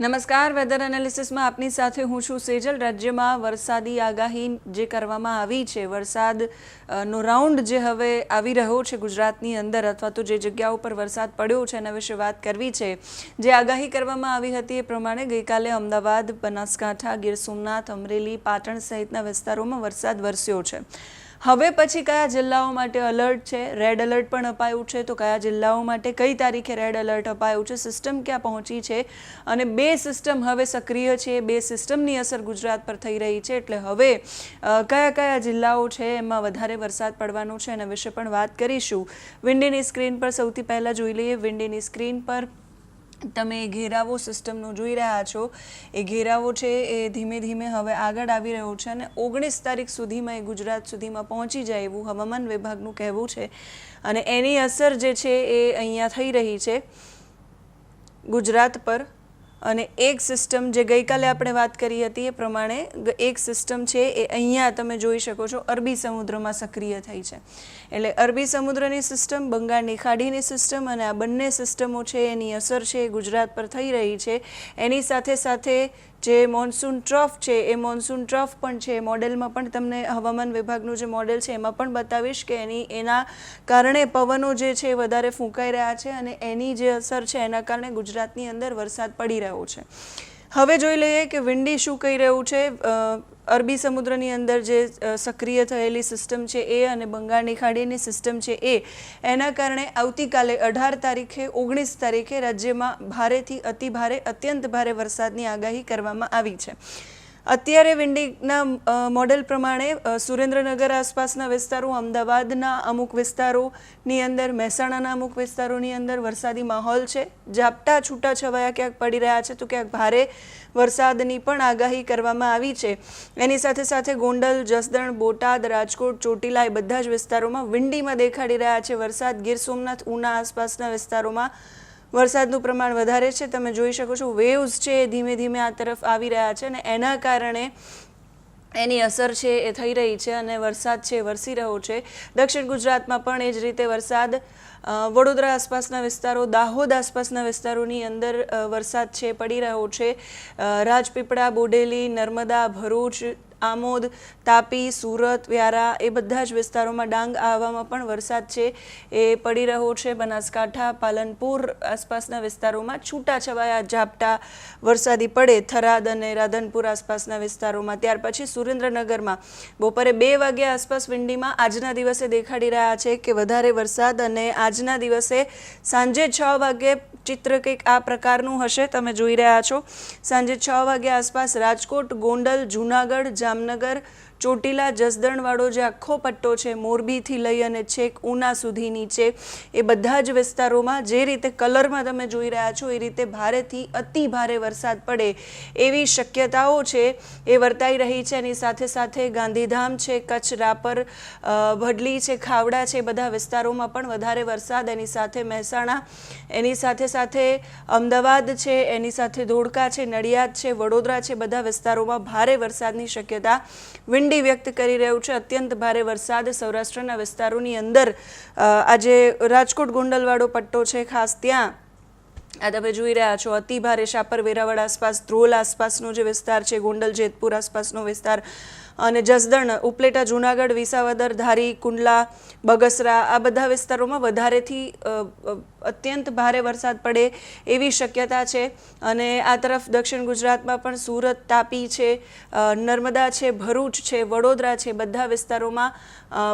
નમસ્કાર. વેધર એનાલિસિસમાં આપની સાથે હું છું સેજલ. રાજ્યમાં વરસાદી આગાહી જે કરવામાં આવી છે, વરસાદ નો રાઉન્ડ જે હવે આવી રહ્યો છે ગુજરાતની અંદર અથવા તો જે જગ્યાઓ પર વરસાદ પડ્યો છે એના વિશે વાત કરવી છે. જે આગાહી કરવામાં આવી હતી એ પ્રમાણે ગઈકાલે અમદાવાદ, બનાસકાંઠા, ગીર સોમનાથ, અમરેલી, પાટણ સહિતના વિસ્તારોમાં વરસાદ વરસ્યો છે. હવે પછી કયા જિલ્લાઓ માટે અલર્ટ છે? રેડ એલર્ટ પણ અપાયું છે. તો કયા જિલ્લાઓ માટે કઈ તારીખે રેડ એલર્ટ અપાયું છે? સિસ્ટમ ક્યાં પહોંચી છે? અને બે સિસ્ટમ હવે સક્રિય છે. બે સિસ્ટમની અસર ગુજરાત પર થઈ રહી છે. એટલે હવે કયા કયા જિલ્લાઓ છે? એમાં વધારે વરસાદ પડવાનો છે એના વિશે પણ વાત કરીશું. વિન્ડીની સ્ક્રીન પર સૌથી પહેલાં જોઈ લઈએ. વિન્ડીની સ્ક્રીન પર તમે ઘેરાવો સિસ્ટમનું જોઈ રહ્યા છો. એ ઘેરાવો છે એ ધીમે ધીમે હવે આગળ આવી રહ્યો છે અને ઓગણીસ તારીખ સુધીમાં એ ગુજરાત સુધીમાં પહોંચી જાય એવું હવામાન વિભાગનું કહેવું છે. અને એની અસર જે છે એ અહીંયા થઈ રહી છે. ગુજરાત પર અને એક સિસ્ટમ જે ગઈકાલે આપણે વાત કરી હતી એ પ્રમાણે એક સિસ્ટમ છે એ અહીંયા તમે જોઈ શકો છો, અરબી સમુદ્રમાં સક્રિય થઈ છે. એટલે અરબી સમુદ્રની સિસ્ટમ બંગાળની ખાડીની સિસ્ટમ અને આ બંને સિસ્ટમો છે, એની અસર છે, ગુજરાત પર થઈ રહી છે. એની સાથે સાથે જે મોન્સૂન ટ્રફ છે, એ મોન્સૂન ટ્રફ પણ છે. મોડેલમાં પણ તમને હવામાન વિભાગનું જે મોડેલ છે, એમાં પણ બતાવીશ કે એની, એના કારણે પવનો જે છે વધારે ફૂંકાઈ રહ્યા છે અને એની જે અસર છે, એના કારણે ગુજરાતની અંદર વરસાદ પડી રહ્યો છે. હવે જોઈ લઈએ કે વિન્ડી શું કહી રહ્યું છે. અરબી સમુદ્રની અંદર જે સક્રિય થયેલી સિસ્ટમ છે એ અને બંગાળની ખાડીની સિસ્ટમ છે એ, એના કારણે આવતીકાલે અઢાર તારીખે, ઓગણીસ તારીખે રાજ્યમાં ભારેથી અતિ ભારે અત્યંત ભારે વરસાદની આગાહી કરવામાં આવી છે. અત્યારે વિન્ડીના મોડેલ પ્રમાણે સુરેન્દ્રનગર આસપાસના વિસ્તારો, અમદાવાદના અમુક વિસ્તારોની અંદર, મહેસાણાના અમુક વિસ્તારોની અંદર વરસાદી માહોલ છે. ઝાપટા છૂટા છવાયા ક્યાંક પડી રહ્યા છે, તો ક્યાંક ભારે વરસાદની પણ આગાહી કરવામાં આવી છે. એની સાથે સાથે ગોંડલ, જસદણ, બોટાદ, રાજકોટ, ચોટીલા એ બધા જ વિસ્તારોમાં વિંડીમાં દેખાડી રહ્યા છે વરસાદ. ગીર સોમનાથ, ઉના આસપાસના વિસ્તારોમાં વરસાદનું પ્રમાણ વધારે છે. તમે જોઈ શકો છો વેવ્સ છે એ ધીમે ધીમે આ તરફ આવી રહ્યા છે અને એના કારણે એની અસર છે એ થઈ રહી છે અને વરસાદ છે વરસી રહ્યો છે. દક્ષિણ ગુજરાતમાં પણ એ જ રીતે વરસાદ. વડોદરા આસપાસના વિસ્તારો, દાહોદ આસપાસના વિસ્તારોની અંદર વરસાદ છે, પડી રહ્યો છે. રાજપીપળા, બોડેલી, નર્મદા, ભરૂચ આમોદ, તાપી, સુરત, વ્યારા એ બધા જ વિસ્તારોમાં ડાંગ આવવામાં પણ વરસાદ છે. એ પડી રહ્યો છે. બનાસકાંઠા, પાલનપુર આસપાસના વિસ્તારોમાં છૂટાછવાયા ઝાપટા વરસાદી પડે. થરાદ અને રાધનપુર આસપાસના વિસ્તારોમાં. ત્યાર પછી સુરેન્દ્રનગરમાં બપોરે બે વાગ્યા આસપાસ વિંડીમાં આજના દિવસે દેખાડી રહ્યા છે કે વધારે વરસાદ અને આજના દિવસે સાંજે છ વાગે ચિત્ર કંઈક આ પ્રકારનું હશે, તમે જોઈ રહ્યા છો. સાંજે છ વાગ્યા આસપાસ રાજકોટ, ગોંડલ, જૂનાગઢ, જામનગર ચોટીલા જસદણવાળો જે આખો પટ્ટો છે, મોરબીથી લઈ અને છેક ઉના સુધી નીચે એ બધા જ વિસ્તારોમાં જે રીતે કલરમાં તમે જોઈ રહ્યા છો, એ રીતે ભારેથી અતિ ભારે વરસાદ પડે એવી શક્યતાઓ છે, એ વર્તાઈ રહી છે. એની સાથે સાથે ગાંધીધામ છે કચ્છ રાપર વડલી છે, ખાવડા છે બધા વિસ્તારોમાં પણ વધારે વરસાદ. એની સાથે મહેસાણા, એની સાથે સાથે અમદાવાદ છે, એની સાથે ધોળકા છે, નડિયાદ છે, વડોદરા છે, બધા વિસ્તારોમાં ભારે વરસાદની શક્યતા. વિંડી વ્યક્ત કરી રહ્યું છે. અત્યંત ભારે વરસાદ સૌરાષ્ટ્રના વિસ્તારોની અંદર. આજે રાજકોટ ગોંડલવાડો પટ્ટો છે ખાસ ત્યાં. આ તમે જોઈ રહ્યા છો, અતિ ભારે શાપર વેરાવળ આસપાસ, ધ્રોલ આસપાસનો જે વિસ્તાર છે, ગોંડલ, જેતપુર આસપાસનો વિસ્તાર અને જસદણ, ઉપલેટા, જુનાગઢ, વિસાવદર, ધારી, કુંડલા, બગસરા આ બધા વિસ્તારોમાં વધારેથી અત્યંત ભારે વરસાદ પડે એવી શક્યતા છે. અને આ તરફ દક્ષિણ ગુજરાતમાં પણ સુરત, તાપી છે નર્મદા છે, ભરૂચ છે, વડોદરા છે, બધા વિસ્તારોમાં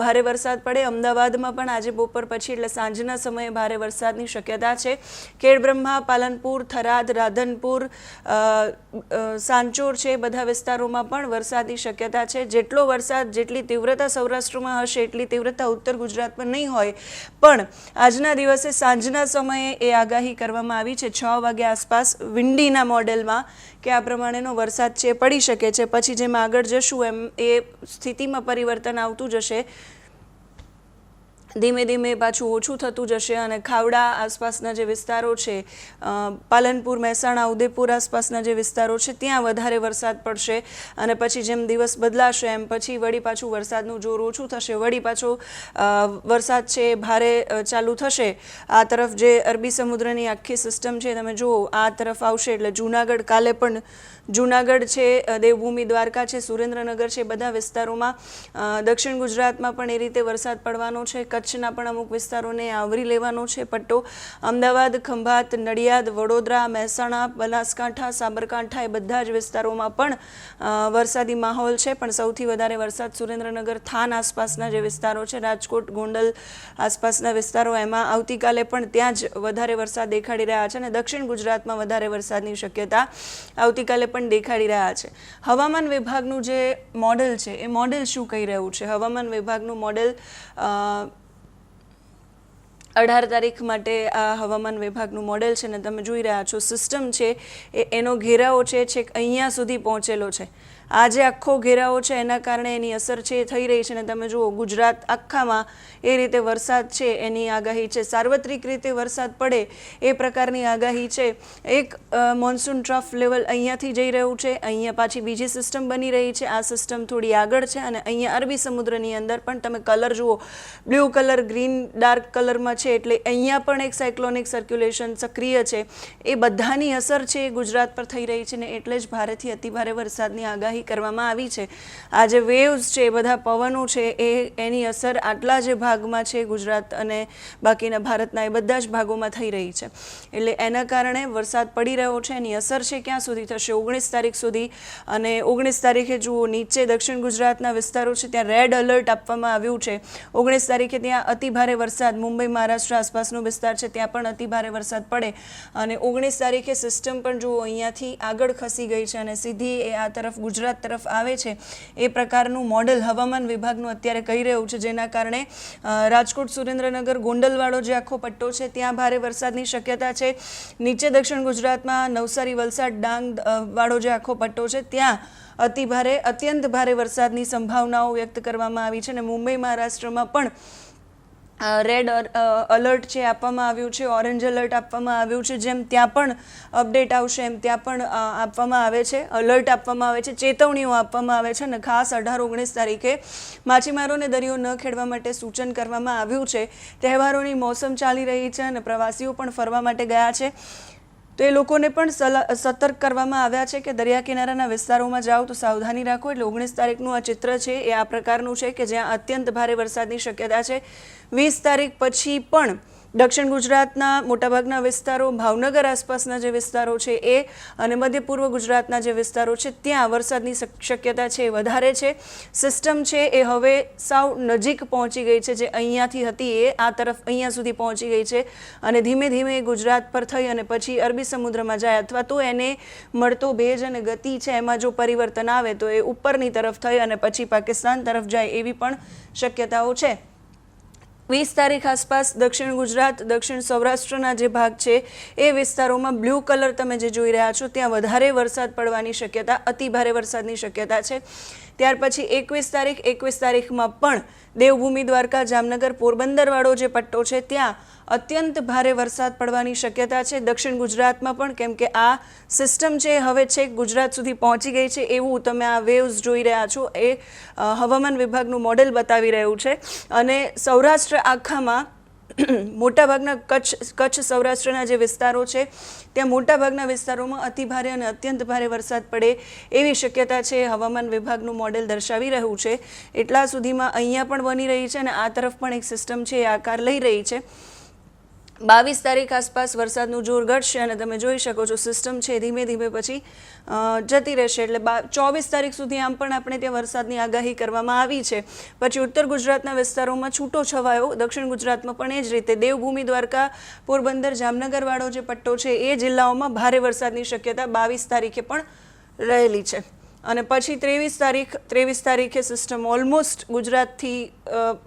ભારે વરસાદ પડે. અમદાવાદમાં પણ આજે બપોર પછી એટલે સાંજના સમયે ભારે વરસાદની શક્યતા છે. કેળબ્રહ્મા, પાલનપુર, થરાદ, રાધનપુર સાંચોર છે, બધા વિસ્તારોમાં પણ વરસાદની શક્યતા છે. જેટલો વરસાદ, જેટલી તીવ્રતા સૌરાષ્ટ્રમાં હશે, એટલી તીવ્રતા ઉત્તર ગુજરાતમાં નહીં હોય. પણ આજના દિવસે સાંજના સમયે એ આગાહી કરવામાં આવી છે. છ વાગ્યા આસપાસ વિંડીના મોડેલમાં કે આ પ્રમાણેનો વરસાદ છે, પડી શકે છે. પછી જેમ આગળ જશું એમ એ સ્થિતિમાં પરિવર્તન આવતું જશે. ધીમે ધીમે પાછું ઓછું થતું જશે અને ખાવડા આસપાસના જે વિસ્તારો છે પાલનપુર, મહેસાણા, ઉદયપુર આસપાસના જે વિસ્તારો છે, ત્યાં વધારે વરસાદ પડશે અને પછી જેમ દિવસ બદલાશે એમ પછી વળી પાછું વરસાદનું જોર ઓછું થશે. વળી પાછો વરસાદ છે ભારે ચાલુ થશે. આ તરફ જે અરબી સમુદ્રની આખી સિસ્ટમ છે, તમે જુઓ, આ તરફ આવશે એટલે જૂનાગઢ કાલે પણ જૂનાગઢ છે દેવભૂમિ, દ્વારકા છે, સુરેન્દ્રનગર છે, બધા વિસ્તારોમાં દક્ષિણ ગુજરાતમાં પણ એ રીતે વરસાદ પડવાનો છે. કચ્છના પણ અમુક વિસ્તારોને આવરી લેવાનો છે પટ્ટો. અમદાવાદ, ખંભાત, નડિયાદ, વડોદરા, મહેસાણા, બનાસકાંઠા, સાબરકાંઠા એ બધા જ વિસ્તારોમાં પણ વરસાદી માહોલ છે. પણ સૌથી વધારે વરસાદ સુરેન્દ્રનગર થાન આસપાસના જે વિસ્તારો છે, રાજકોટ, ગોંડલ આસપાસના વિસ્તારો, એમાં આવતીકાલે પણ ત્યાં જ વધારે વરસાદ દેખાડી રહ્યા છે અને દક્ષિણ ગુજરાતમાં વધારે વરસાદની શક્યતા આવતીકાલે પણ દેખાડી રહ્યા છે. હવામાન વિભાગનું જે મોડેલ છે, એ મોડેલ શું કહી રહ્યું છે? હવામાન વિભાગનું મોડેલ અઢાર તારીખ માટે આ હવામાન વિભાગનું મોડેલ છે ને તમે જોઈ રહ્યા છો. સિસ્ટમ છે એ એનો ઘેરાવો છે, છેક અહીંયા સુધી પહોંચેલો છે. આ જે આખો ઘેરાવો છે, એના કારણે એની અસર છે, એ થઈ રહી છે ને તમે જુઓ, ગુજરાત આખામાં એ રીતે વરસાદ છે, એની આગાહી છે. સાર્વત્રિક રીતે વરસાદ પડે એ પ્રકારની આગાહી છે. એક મોન્સૂન ટ્રફ લેવલ અહીંયાથી જઈ રહ્યું છે, અહીંયા પાછી બીજી સિસ્ટમ બની રહી છે. આ સિસ્ટમ થોડી આગળ છે અને અહીંયા અરબી સમુદ્રની અંદર પણ તમે કલર જુઓ, બ્લુ કલર, ગ્રીન, ડાર્ક કલરમાં છે, એટલે અહીંયા પણ એક સાયક્લોનિક સર્ક્યુલેશન સક્રિય છે. એ બધાની અસર છે એ ગુજરાત પર થઈ રહી છે ને એટલે જ ભારેથી અતિભારે વરસાદની આગાહી કરવામાં આવી છે. આ જે વેવ્સ છે, એ બધા પવનો છે, એ એની અસર આટલા જે ભાગમાં છે ગુજરાત અને બાકીના ભારતના, એ બધા જ ભાગોમાં થઈ રહી છે. એટલે એના કારણે વરસાદ પડી રહ્યો છે, એની અસર છે ક્યાં સુધી થશે? ઓગણીસ તારીખ સુધી અને ઓગણીસ તારીખે જુઓ, નીચે દક્ષિણ ગુજરાતના વિસ્તારો છે, ત્યાં રેડ એલર્ટ આપવામાં આવ્યું છે. ઓગણીસ તારીખે ત્યાં અતિભારે વરસાદ, મુંબઈ, મહારાષ્ટ્ર આસપાસનો વિસ્તાર છે, ત્યાં પણ અતિભારે વરસાદ પડે. અને ઓગણીસ તારીખે સિસ્ટમ પણ જુઓ, અહીંયાથી આગળ ખસી ગઈ છે અને સીધી એ આ તરફ ગુજરાત તરફ આવે છે, એ પ્રકારનું મોડલ હવામાન વિભાગનું અત્યારે કહી રહ્યું છે, જેના કારણે રાજકોટ, સુરેન્દ્રનગર, ગોંડલવાળો જે આખો પટ્ટો છે, ત્યાં ભારે વરસાદની શક્યતા છે. નીચે દક્ષિણ ગુજરાતમાં નવસારી, વલસાડ, ડાંગ વાળો જે આખો પટ્ટો છે, ત્યાં અતિ ભારે અત્યંત ભારે વરસાદની સંભાવનાઓ વ્યક્ત કરવામાં આવી છે અને મુંબઈ, મહારાષ્ટ્રમાં પણ રેડ અલર્ટ છે આપવામાં આવ્યું છે ઓરેન્જ અલર્ટ આપવામાં આવ્યું છે, જેમ ત્યાં પણ અપડેટ આવશે, એમ ત્યાં પણ આપવામાં આવે છે અલર્ટ આપવામાં આવે છે, ચેતવણીઓ આપવામાં આવે છે અને ખાસ અઢાર ઓગણીસ તારીખે માછીમારોને દરિયો ન ખેડવા માટે સૂચન કરવામાં આવ્યું છે. તહેવારોની મોસમ ચાલી રહી છે અને પ્રવાસીઓ પણ ફરવા માટે ગયા છે. તો એ લોકોને પણ સતર્ક કરવામાં આવ્યા છે કે દરિયા કિનારાના વિસ્તારોમાં જાઓ તો સાવધાની રાખો. એટલે ઓગણીસ તારીખનું આ ચિત્ર છે, એ આ પ્રકારનું છે કે જ્યાં અત્યંત ભારે વરસાદની શક્યતા છે. વીસ તારીખ પછી પણ દક્ષિણ ગુજરાતના મોટાભાગના વિસ્તારો, ભાવનગર આસપાસના જે વિસ્તારો છે એ અને મધ્ય પૂર્વ ગુજરાતના જે વિસ્તારો છે, ત્યાં વરસાદની શક- શક્યતા છે એ વધારે છે. સિસ્ટમ છે એ હવે સાવ નજીક પહોંચી ગઈ છે, જે અહીંયાથી હતી એ આ તરફ અહીંયા સુધી પહોંચી ગઈ છે અને ધીમે ધીમે એ ગુજરાત પર થઈ અને પછી અરબી સમુદ્રમાં જાય અથવા તો એને મળતો ભેજ અને ગતિ છે એમાં જો પરિવર્તન આવે તો એ ઉપરની તરફ થઈ અને પછી પાકિસ્તાન તરફ જાય એવી પણ શક્યતાઓ છે. વીસ તારીખ આસપાસ દક્ષિણ ગુજરાત, દક્ષિણ સૌરાષ્ટ્રના જે ભાગ છે, એ વિસ્તારોમાં બ્લુ કલર તમે જે જોઈ રહ્યા છો, ત્યાં વધારે વરસાદ પડવાની શક્યતા, અતિ ભારે વરસાદની શક્યતા છે. ત્યાર પછી એકવીસ તારીખ, એકવીસ તારીખમાં પણ દેવભૂમિ દ્વારકા, જામનગર, પોરબંદરવાળો જે પટ્ટો છે, ત્યાં અત્યંત ભારે વરસાદ પડવાની શક્યતા છે. દક્ષિણ ગુજરાતમાં પણ, કેમ કે આ સિસ્ટમ છે હવે છે, ગુજરાત સુધી પહોંચી ગઈ છે, એવું તમે આ વેવ્સ જોઈ રહ્યા છો. એ હવામાન વિભાગનું મોડેલ બતાવી રહ્યું છે. અને સૌરાષ્ટ્ર આખામાં મોટાભાગના કચ્છ કચ્છ સૌરાષ્ટ્રના જે વિસ્તારો છે, ત્યાં મોટાભાગના વિસ્તારોમાં અતિ ભારે અને અત્યંત ભારે વરસાદ પડે એવી શક્યતા છે. હવામાન વિભાગનું મોડેલ દર્શાવી રહ્યું છે. એટલા સુધીમાં અહીંયા પણ બની રહી છે અને આ તરફ પણ એક સિસ્ટમ છે, એ આકાર લઈ રહી છે. બાવીસ તારીખ આસપાસ વરસાદનું જોર ઘટશે અને તમે જોઈ શકો છો સિસ્ટમ છે ધીમે ધીમે પછી જતી રહેશે. એટલે બા, ચોવીસ તારીખ સુધી આમ પણ આપણે ત્યાં વરસાદની આગાહી કરવામાં આવી છે. પછી ઉત્તર ગુજરાતના વિસ્તારોમાં છૂટો છવાયો. દક્ષિણ ગુજરાતમાં પણ એ જ રીતે. દેવભૂમિ, દ્વારકા, પોરબંદર, જામનગરવાળો જે પટ્ટો છે એ જિલ્લાઓમાં ભારે વરસાદની શક્યતા બાવીસ તારીખે પણ રહેલી છે. અને પછી ત્રેવીસ તારીખ, ત્રેવીસ તારીખે સિસ્ટમ ઓલમોસ્ટ ગુજરાતથી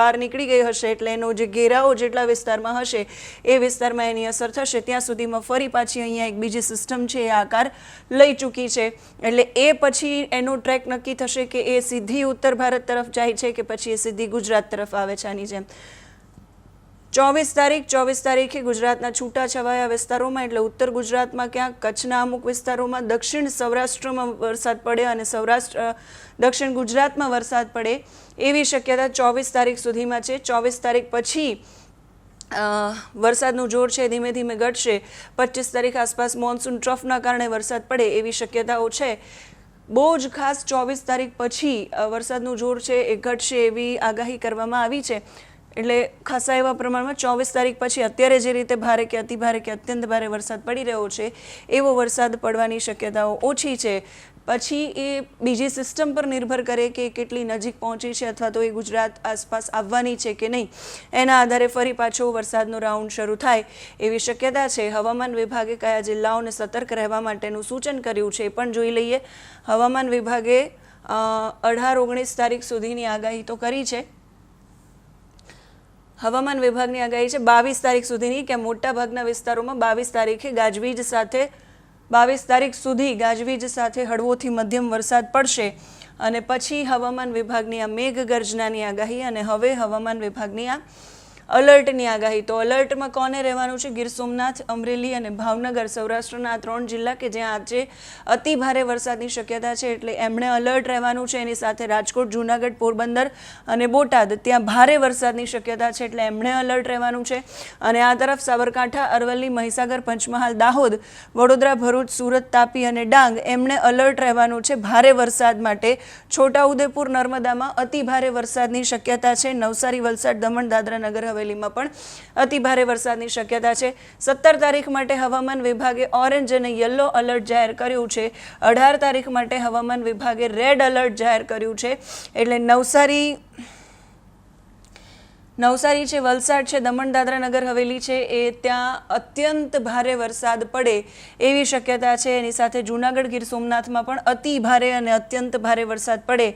બહાર નીકળી ગઈ હશે એટલે એનો જે ઘેરાઓ જેટલા વિસ્તારમાં હશે એ વિસ્તારમાં એની અસર થશે. ત્યાં સુધીમાં ફરી પાછી અહીંયા એક બીજી સિસ્ટમ છે, એ આકાર લઈ ચૂકી છે. એટલે એ પછી એનો ટ્રેક નક્કી થશે કે એ સીધી ઉત્તર ભારત તરફ જાય છે કે પછી એ સીધી ગુજરાત તરફ આવે છે આની જેમ. ચોવીસ તારીખ, ચોવીસ તારીખે ગુજરાતના છૂટાછવાયા વિસ્તારોમાં, એટલે ઉત્તર ગુજરાતમાં ક્યાંક કચ્છના અમુક વિસ્તારોમાં દક્ષિણ સૌરાષ્ટ્રમાં વરસાદ પડે અને સૌરાષ્ટ્ર દક્ષિણ ગુજરાતમાં વરસાદ પડે એવી શક્યતા ચોવીસ તારીખ સુધીમાં છે. ચોવીસ તારીખ પછી વરસાદનું જોર છે, ધીમે ધીમે ઘટશે. પચીસ તારીખ આસપાસ મોન્સૂન ટ્રફના કારણે વરસાદ પડે એવી શક્યતાઓ છે. બહુ જ ખાસ ચોવીસ તારીખ પછી વરસાદનું જોર છે એ ઘટશે એવી આગાહી કરવામાં આવી છે. એટલે ખાસા એવા પ્રમાણમાં ચોવીસ તારીખ પછી અત્યારે જે રીતે ભારે કે અતિ ભારે કે અત્યંત ભારે વરસાદ પડી રહ્યો છે, એવો વરસાદ પડવાની શક્યતાઓ ઓછી છે. પછી એ બીજી સિસ્ટમ પર નિર્ભર કરે કે કેટલી નજીક પહોંચી છે અથવા તો એ ગુજરાત આસપાસ આવવાની છે કે નહીં, એના આધારે ફરી પાછો વરસાદનો રાઉન્ડ શરૂ થાય એવી શક્યતા છે. હવામાન વિભાગે કયા જિલ્લાઓને સતર્ક રહેવા માટેનું સૂચન કર્યું છે એ પણ જોઈ લઈએ. હવામાન વિભાગે અઢાર ઓગણીસ તારીખ સુધીની આગાહી તો કરી છે. હવામાન વિભાગની આગાહી છે, બાવીસ તારીખ સુધીની કે મોટાભાગના વિસ્તારોમાં બાવીસ તારીખે ગાજવીજ સાથે, બાવીસ તારીખ સુધી ગાજવીજ સાથે હળવોથી મધ્યમ વરસાદ પડશે. અને પછી હવામાન વિભાગની આ મેઘગર્જનાની આગાહી અને હવે હવામાન વિભાગની આ અલર્ટની આગાહી. તો અલર્ટમાં કોને રહેવાનું છે? ગીર સોમનાથ, અમરેલી અને ભાવનગર. સૌરાષ્ટ્રના ત્રણ જિલ્લા કે જ્યાં આજે અતિ ભારે વરસાદની શક્યતા છે એટલે એમણે અલર્ટ રહેવાનું છે. એની સાથે રાજકોટ, જૂનાગઢ, પોરબંદર અને બોટાદ ત્યાં ભારે વરસાદની શક્યતા છે એટલે એમણે અલર્ટ રહેવાનું છે. અને આ તરફ સાબરકાંઠા, અરવલ્લી, મહીસાગર, પંચમહાલ, દાહોદ, વડોદરા, ભરૂચ, સુરત, તાપી અને ડાંગ એમણે અલર્ટ રહેવાનું છે. ભારે વરસાદ માટે છોટાઉદેપુર, નર્મદામાં અતિ ભારે વરસાદની શક્યતા છે. નવસારી, વલસાડ, દમણ, દાદરા નગર હવેલીમાં પણ અતિ ભારે વરસાદની શક્યતા છે. સત્તર તારીખ માટે હવામાન વિભાગે ઓરેન્જ અને યલો અલર્ટ જાહેર કર્યું છે. અઢાર તારીખ માટે હવામાન વિભાગે રેડ અલર્ટ જાહેર કર્યું છે. એટલે નવસારી નવસારી છે, વલસાડ છે દમણ દાદરા નગર હવેલી છે, એ ત્યાં અત્યંત ભારે વરસાદ પડે એવી શક્યતા છે. એની સાથે જૂનાગઢ ગીર સોમનાથમાં પણ અતિ ભારે અને અત્યંત ભારે વરસાદ પડે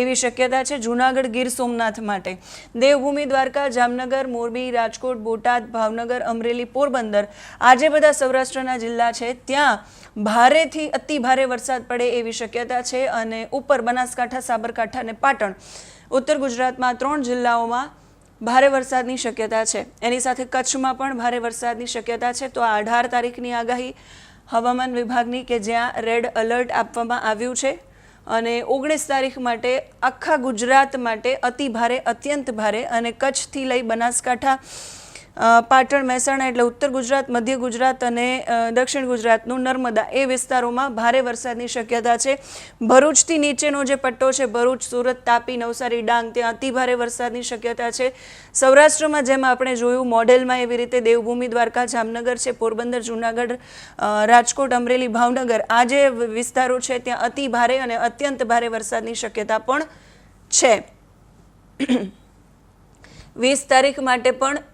એવી શક્યતા છે જૂનાગઢ ગીર સોમનાથ માટે. દેવભૂમિ, દ્વારકા, જામનગર, મોરબી, રાજકોટ, બોટાદ, ભાવનગર, અમરેલી, પોરબંદર આ જે બધા સૌરાષ્ટ્રના જિલ્લા છે. ત્યાં ભારેથી અતિ ભારે વરસાદ પડે એવી શક્યતા છે અને ઉપર બનાસકાંઠા, સાબરકાંઠા અને પાટણ. ઉત્તર ગુજરાતમાં ત્રણ જિલ્લાઓમાં ભારે વરસાદની શક્યતા છે. એની સાથે કચ્છમાં પણ ભારે વરસાદની શક્યતા છે. તો આ અઢાર તારીખની આગાહી હવામાન વિભાગની કે જ્યાં રેડ અલર્ટ આપવામાં આવ્યું છે અને ઓગણીસ તારીખ માટે આખા ગુજરાત માટે અતિ ભારે અત્યંત ભારે અને કચ્છથી લઈ બનાસકાંઠા પાટણ મહેસાણા એટલે ઉત્તર ગુજરાત, મધ્ય ગુજરાત અને દક્ષિણ ગુજરાતનું નર્મદા એ વિસ્તારોમાં ભારે વરસાદની શક્યતા છે. ભરૂચથી નીચેનો જે પટ્ટો છે, ભરૂચ, સુરત, તાપી, નવસારી, ડાંગ, ત્યાં અતિ ભારે વરસાદની શક્યતા છે. સૌરાષ્ટ્રમાં જેમ આપણે જોયું, મોડેલમાં એવી રીતે દેવભૂમિ દ્વારકા, જામનગર છે, પોરબંદર, જૂનાગઢ રાજકોટ, અમરેલી, ભાવનગર આ જે વિસ્તારો છે, ત્યાં અતિ ભારે અને અત્યંત ભારે વરસાદની શક્યતા પણ છે. વીસ તારીખ માટે પણ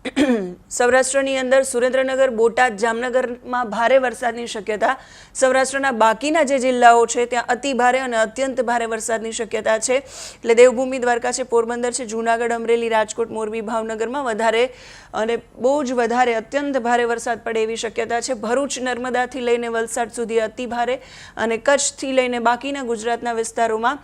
સૌરાષ્ટ્રની અંદર સુરેન્દ્રનગર, બોટાદ, જામનગરમાં ભારે વરસાદની શક્યતા. સૌરાષ્ટ્રના બાકીના જે જિલ્લાઓ છે, ત્યાં અતિ ભારે અને અત્યંત ભારે વરસાદની શક્યતા છે. એટલે દેવભૂમિ, દ્વારકા છે, પોરબંદર છે, જૂનાગઢ, અમરેલી, રાજકોટ, મોરબી, ભાવનગરમાં વધારે અને બહુ જ વધારે અત્યંત ભારે વરસાદ પડે એવી શક્યતા છે. ભરૂચ, નર્મદાથી લઈને વલસાડ સુધી અતિ ભારે અને કચ્છથી લઈને બાકીના ગુજરાતના વિસ્તારોમાં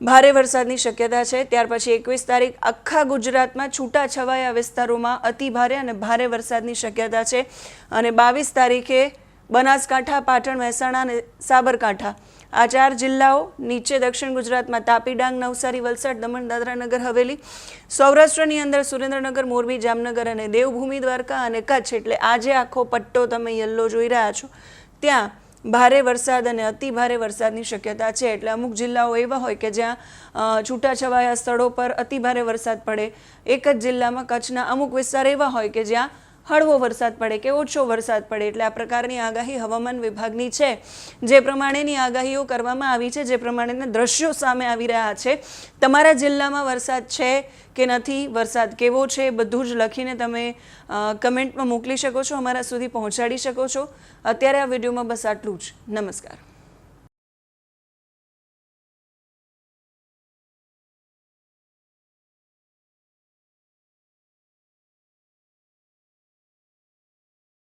ભારે વરસાદની શક્યતા છે. ત્યાર પછી એકવીસ તારીખ આખા ગુજરાતમાં છૂટા છવાયા વિસ્તારોમાં અતિ ભારે અને ભારે વરસાદની શક્યતા છે અને બાવીસ તારીખે બનાસકાંઠા, પાટણ, મહેસાણા અને સાબરકાંઠા. આ ચાર જિલ્લાઓ નીચે દક્ષિણ ગુજરાતમાં તાપી ડાંગ નવસારી, વલસાડ, દમણ, દાદરાનગર, હવેલી, સૌરાષ્ટ્રની અંદર સુરેન્દ્રનગર, મોરબી, જામનગર અને દેવભૂમિ દ્વારકા અને કચ્છ. એટલે આજે આખો પટ્ટો તમે યલ્લો જોઈ રહ્યા છો. ત્યાં ભારે વરસાદ અને અતિ ભારે વરસાદની શક્યતા છે. એટલે અમુક જિલ્લાઓ એવા હોય કે જ્યાં છૂટાછવાયા સ્થળો પર અતિ ભારે વરસાદ પડે. એક જ જિલ્લામાં કચ્છના અમુક વિસ્તાર એવા હોય કે જ્યાં હળવો વરસાદ પડે કે ઓછો વરસાદ પડે એટલે આ પ્રકારની આગાહી હવામાન વિભાગની છે. જે પ્રમાણેની આગાહીઓ કરવામાં આવી છે, જે પ્રમાણેના દ્રશ્યો સામે આવી રહ્યા છે. તમારા જિલ્લામાં વરસાદ છે કે નથી? વરસાદ કેવો છે? બધું જ લખીને તમે કમેન્ટમાં મોકલી શકો છો, અમારા સુધી પહોંચાડી શકો છો. અત્યારે આ વિડીયોમાં બસ આટલું જ. નમસ્કાર.